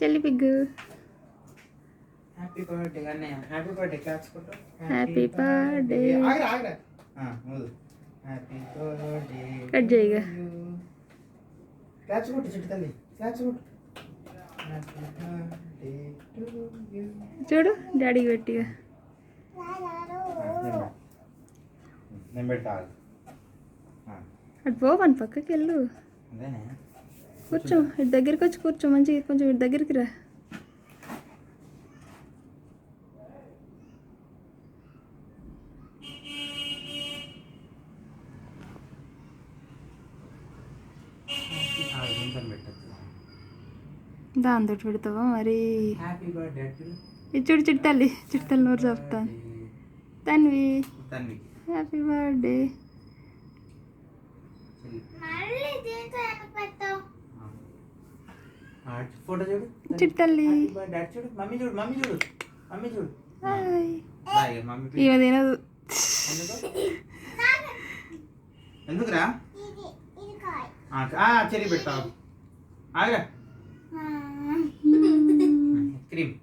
చెల్లి పిగ్గు. Happy birthday అన్నయ్య. హ్యాపీ బర్త్డే క్లాప్స్ కొట్టు Happy birthday. ఆగరా ఆగరా మొదలు హ్యాపీ బర్త్డే కట్ చేయగా. క్లాప్స్ కొట్టు చుట్టు తల్లి. క్లాప్స్ కొట్టు హ్యాపీ బర్త్డే టు యూ చూడు డాడీకి పెట్టిగా. నేను అటు పో మన పక్కకి వెళ్ళు. అదేనే. కూర్చో ఇటు దగ్గరికి వచ్చి కూర్చో మంచిగా కొంచెం ఇటు దగ్గరికి రా. దాంతో పెడతావా? మరి చూడు చిట్టల్లి చిట్టల్లి నోరు చెప్తాను తన్వి. హ్యాపీ బర్త్డే ఫోటో చూడు. చిట్టల్లి అటు చూడు. మమ్మీ చూడు మమ్మీ చూడు. మమ్మీ చూడు. ఈమె తినదు. ఎందుకు? ఎందుకురా? చెరి పెట్టావు ఆగరా. క్రీమ్.